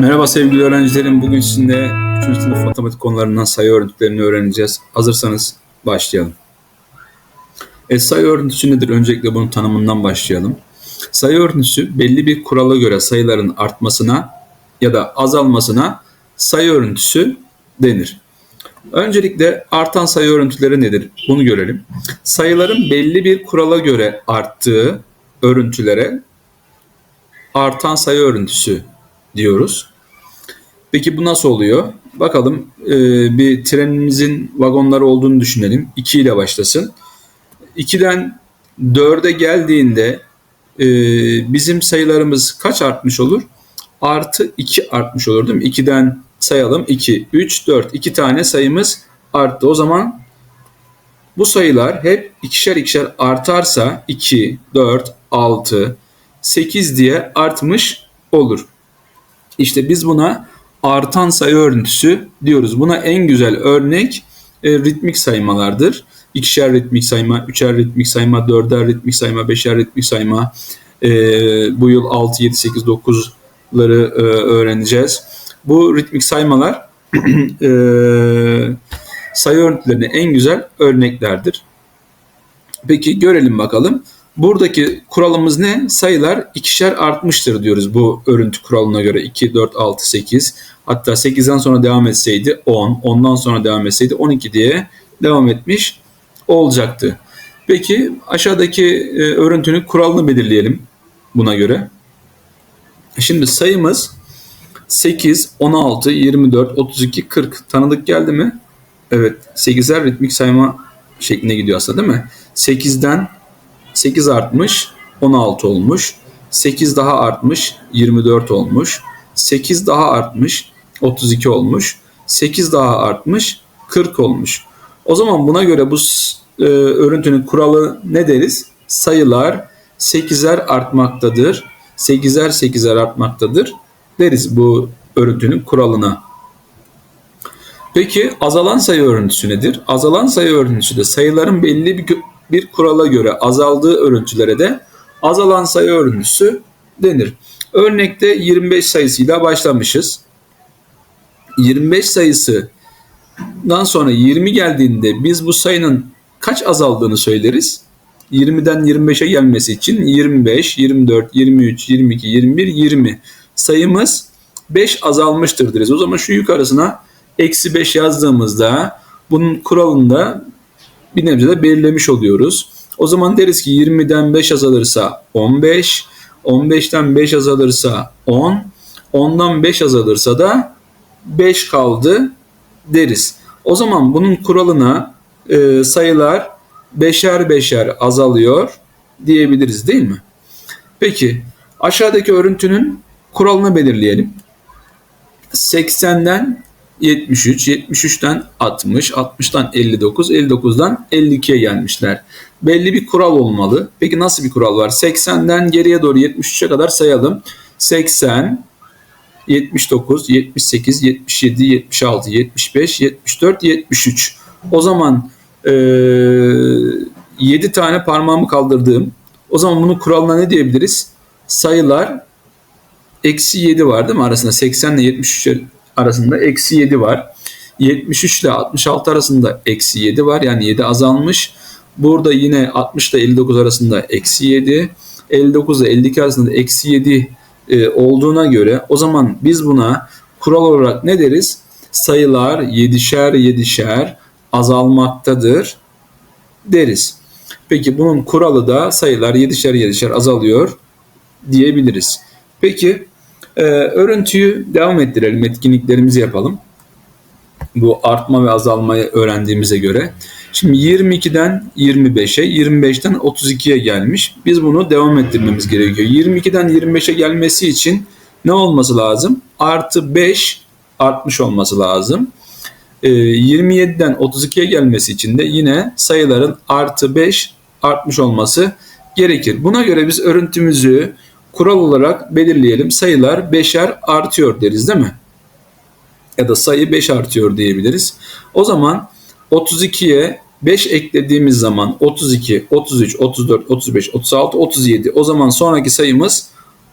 Merhaba sevgili öğrencilerim. Bugün sizinle 3. sınıf matematik konularından sayı örüntülerini öğreneceğiz. Hazırsanız başlayalım. E, sayı örüntüsü nedir? Öncelikle bunun tanımından başlayalım. Sayı örüntüsü belli bir kurala göre sayıların artmasına ya da azalmasına sayı örüntüsü denir. Öncelikle artan sayı örüntüleri nedir? Bunu görelim. Sayıların belli bir kurala göre arttığı örüntülere artan sayı örüntüsü diyoruz. Peki bu nasıl oluyor? Bakalım e, bir trenimizin vagonları olduğunu düşünelim. 2 ile başlasın. 2'den 4'e geldiğinde e, bizim sayılarımız kaç artmış olur? Artı 2 artmış olur değil mi? 2'den sayalım 2, 3, 4. 2 tane sayımız arttı. O zaman bu sayılar hep ikişer ikişer artarsa 2, 4, 6, 8 diye artmış olur. İşte biz buna artan sayı örüntüsü diyoruz. Buna en güzel örnek e, ritmik saymalardır. İkişer ritmik sayma, üçer ritmik sayma, dörder ritmik sayma, beşer ritmik sayma. E, bu yıl 6, 7, 8, 9'ları e, öğreneceğiz. Bu ritmik saymalar e, sayı örüntülerine en güzel örneklerdir. Peki görelim bakalım. Buradaki kuralımız ne? Sayılar ikişer artmıştır diyoruz bu örüntü kuralına göre. 2, 4, 6, 8. Hatta 8'den sonra devam etseydi 10, 10'dan sonra devam etseydi 12 diye devam etmiş olacaktı. Peki aşağıdaki e, örüntünün kuralını belirleyelim buna göre. Şimdi sayımız 8, 16, 24, 32, 40 tanıdık geldi mi? Evet 8'er ritmik sayma şeklinde gidiyor aslında değil mi? 8'den 8 artmış 16 olmuş. 8 daha artmış 24 olmuş. 8 daha artmış 32 olmuş. 8 daha artmış 40 olmuş. O zaman buna göre bu e, örüntünün kuralı ne deriz? Sayılar 8'er artmaktadır. 8'er 8'er artmaktadır deriz bu örüntünün kuralına. Peki azalan sayı örüntüsü nedir? Azalan sayı örüntüsü de sayıların belli bir bir kurala göre azaldığı örüntülere de azalan sayı örüntüsü denir. Örnekte 25 sayısıyla başlamışız. 25 sayısından sonra 20 geldiğinde biz bu sayının kaç azaldığını söyleriz. 20'den 25'e gelmesi için 25, 24, 23, 22, 21, 20 sayımız 5 azalmıştır deriz. O zaman şu yukarısına eksi 5 yazdığımızda bunun kuralında bir nebze de belirlemiş oluyoruz. O zaman deriz ki 20'den 5 azalırsa 15, 15'ten 5 azalırsa 10, 10'dan 5 azalırsa da 5 kaldı deriz. O zaman bunun kuralına e, sayılar beşer beşer azalıyor diyebiliriz değil mi? Peki aşağıdaki örüntünün kuralını belirleyelim. 80'den 73, 73'ten 60, 60'tan 59, 59'dan 52'ye gelmişler. Belli bir kural olmalı. Peki nasıl bir kural var? 80'den geriye doğru 73'e kadar sayalım. 80, 79, 78, 77, 76, 75, 74, 73. O zaman e, 7 tane parmağımı kaldırdığım. O zaman bunun kuralına ne diyebiliriz? Sayılar eksi 7 var değil mi arasında? 80 ile 73 arasında eksi 7 var. 73 ile 66 arasında eksi 7 var. Yani 7 azalmış. Burada yine 60 ile 59 arasında eksi 7. 59 ile 52 arasında eksi 7 e, olduğuna göre o zaman biz buna kural olarak ne deriz? Sayılar 7'şer 7'şer azalmaktadır deriz. Peki bunun kuralı da sayılar 7'şer 7'şer azalıyor diyebiliriz. Peki ee, örüntüyü devam ettirelim, etkinliklerimizi yapalım. Bu artma ve azalmayı öğrendiğimize göre. Şimdi 22'den 25'e, 25'ten 32'ye gelmiş. Biz bunu devam ettirmemiz gerekiyor. 22'den 25'e gelmesi için ne olması lazım? Artı 5 artmış olması lazım. 27'den 32'ye gelmesi için de yine sayıların artı 5 artmış olması gerekir. Buna göre biz örüntümüzü kural olarak belirleyelim. Sayılar beşer artıyor deriz değil mi? Ya da sayı 5 artıyor diyebiliriz. O zaman 32'ye 5 eklediğimiz zaman 32, 33, 34, 35, 36, 37. O zaman sonraki sayımız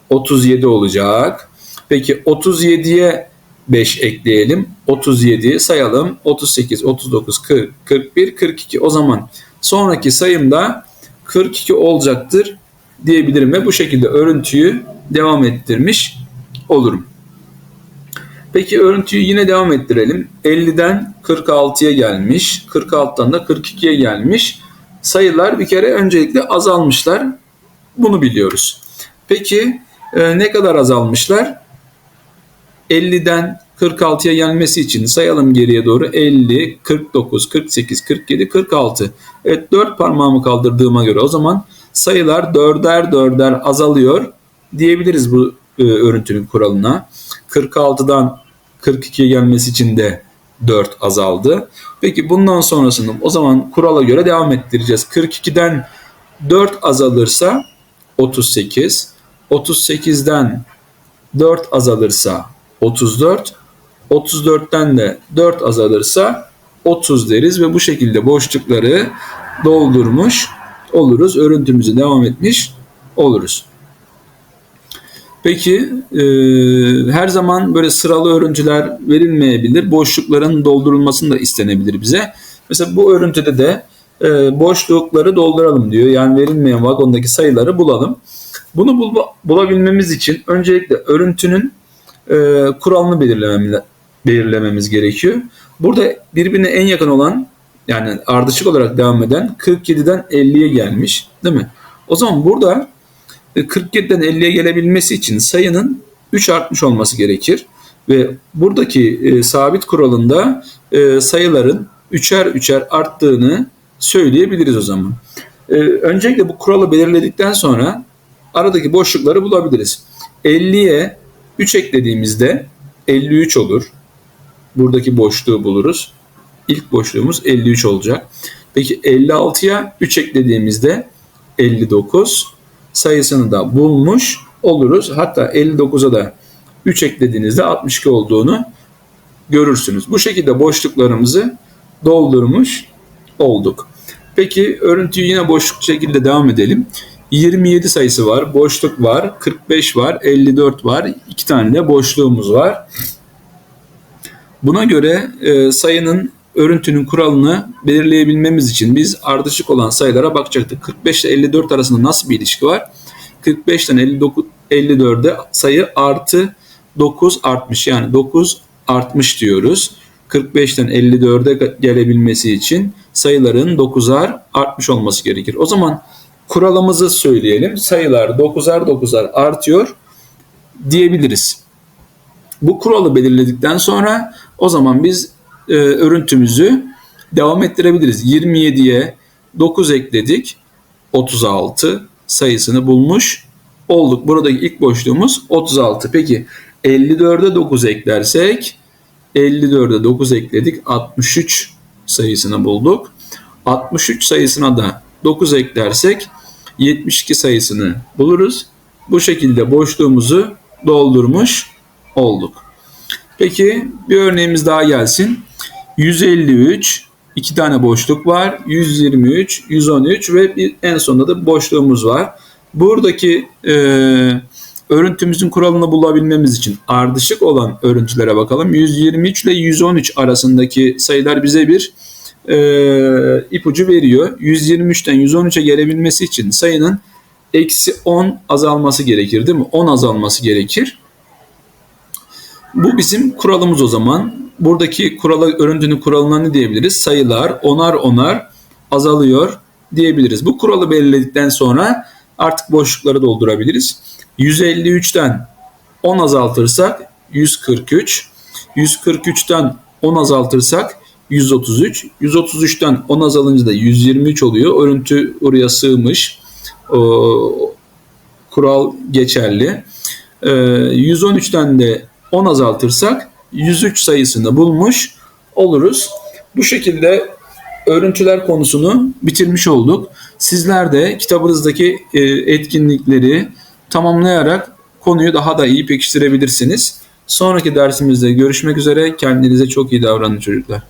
37 olacak. Peki 37'ye 5 ekleyelim. 37 sayalım. 38, 39, 40, 41, 42. O zaman sonraki sayımda 42 olacaktır diyebilirim ve bu şekilde örüntüyü devam ettirmiş olurum. Peki örüntüyü yine devam ettirelim. 50'den 46'ya gelmiş. 46'dan da 42'ye gelmiş. Sayılar bir kere öncelikle azalmışlar. Bunu biliyoruz. Peki e, ne kadar azalmışlar? 50'den 46'ya gelmesi için sayalım geriye doğru 50, 49, 48, 47, 46. Evet 4 parmağımı kaldırdığıma göre o zaman sayılar dörder dörder azalıyor diyebiliriz bu e, örüntünün kuralına. 46'dan 42'ye gelmesi için de 4 azaldı. Peki bundan sonrasını o zaman kurala göre devam ettireceğiz. 42'den 4 azalırsa 38, 38'den 4 azalırsa 34, 34'ten de 4 azalırsa 30 deriz ve bu şekilde boşlukları doldurmuş oluruz. Örüntümüzü devam etmiş oluruz. Peki e, her zaman böyle sıralı örüntüler verilmeyebilir. Boşlukların doldurulmasını da istenebilir bize. Mesela bu örüntüde de e, boşlukları dolduralım diyor. Yani verilmeyen vagondaki sayıları bulalım. Bunu bul bulabilmemiz için öncelikle örüntünün e, kuralını belirlememiz, belirlememiz gerekiyor. Burada birbirine en yakın olan yani ardışık olarak devam eden 47'den 50'ye gelmiş değil mi? O zaman burada 47'den 50'ye gelebilmesi için sayının 3 artmış olması gerekir. Ve buradaki e, sabit kuralında e, sayıların üçer üçer arttığını söyleyebiliriz o zaman. E, öncelikle bu kuralı belirledikten sonra aradaki boşlukları bulabiliriz. 50'ye 3 eklediğimizde 53 olur. Buradaki boşluğu buluruz. İlk boşluğumuz 53 olacak. Peki 56'ya 3 eklediğimizde 59 sayısını da bulmuş oluruz. Hatta 59'a da 3 eklediğinizde 62 olduğunu görürsünüz. Bu şekilde boşluklarımızı doldurmuş olduk. Peki örüntüyü yine boşluk şekilde devam edelim. 27 sayısı var, boşluk var, 45 var, 54 var. iki tane de boşluğumuz var. Buna göre e, sayının örüntünün kuralını belirleyebilmemiz için biz ardışık olan sayılara bakacaktık. 45 ile 54 arasında nasıl bir ilişki var? 45'ten 59 54'e sayı artı 9 artmış. Yani 9 artmış diyoruz. 45'ten 54'e gelebilmesi için sayıların 9'ar artmış olması gerekir. O zaman kuralımızı söyleyelim. Sayılar 9'ar 9'ar artıyor diyebiliriz. Bu kuralı belirledikten sonra o zaman biz e, örüntümüzü devam ettirebiliriz. 27'ye 9 ekledik. 36 sayısını bulmuş olduk. Buradaki ilk boşluğumuz 36. Peki 54'e 9 eklersek 54'e 9 ekledik. 63 sayısını bulduk. 63 sayısına da 9 eklersek 72 sayısını buluruz. Bu şekilde boşluğumuzu doldurmuş olduk. Peki bir örneğimiz daha gelsin. 153, iki tane boşluk var. 123, 113 ve bir, en sonunda da boşluğumuz var. Buradaki e, örüntümüzün kuralını bulabilmemiz için ardışık olan örüntülere bakalım. 123 ile 113 arasındaki sayılar bize bir e, ipucu veriyor. 123'ten 113'e gelebilmesi için sayının eksi 10 azalması gerekir değil mi? 10 azalması gerekir. Bu bizim kuralımız o zaman buradaki kurala, örüntünün kuralına ne diyebiliriz? Sayılar onar onar azalıyor diyebiliriz. Bu kuralı belirledikten sonra artık boşlukları doldurabiliriz. 153'ten 10 azaltırsak 143, 143'ten 10 azaltırsak 133, 133'ten 10 azalınca da 123 oluyor. Örüntü oraya sığmış. O, kural geçerli. 113'ten ee, de 10 azaltırsak 103 sayısını bulmuş oluruz. Bu şekilde örüntüler konusunu bitirmiş olduk. Sizler de kitabınızdaki e, etkinlikleri tamamlayarak konuyu daha da iyi pekiştirebilirsiniz. Sonraki dersimizde görüşmek üzere. Kendinize çok iyi davranın çocuklar.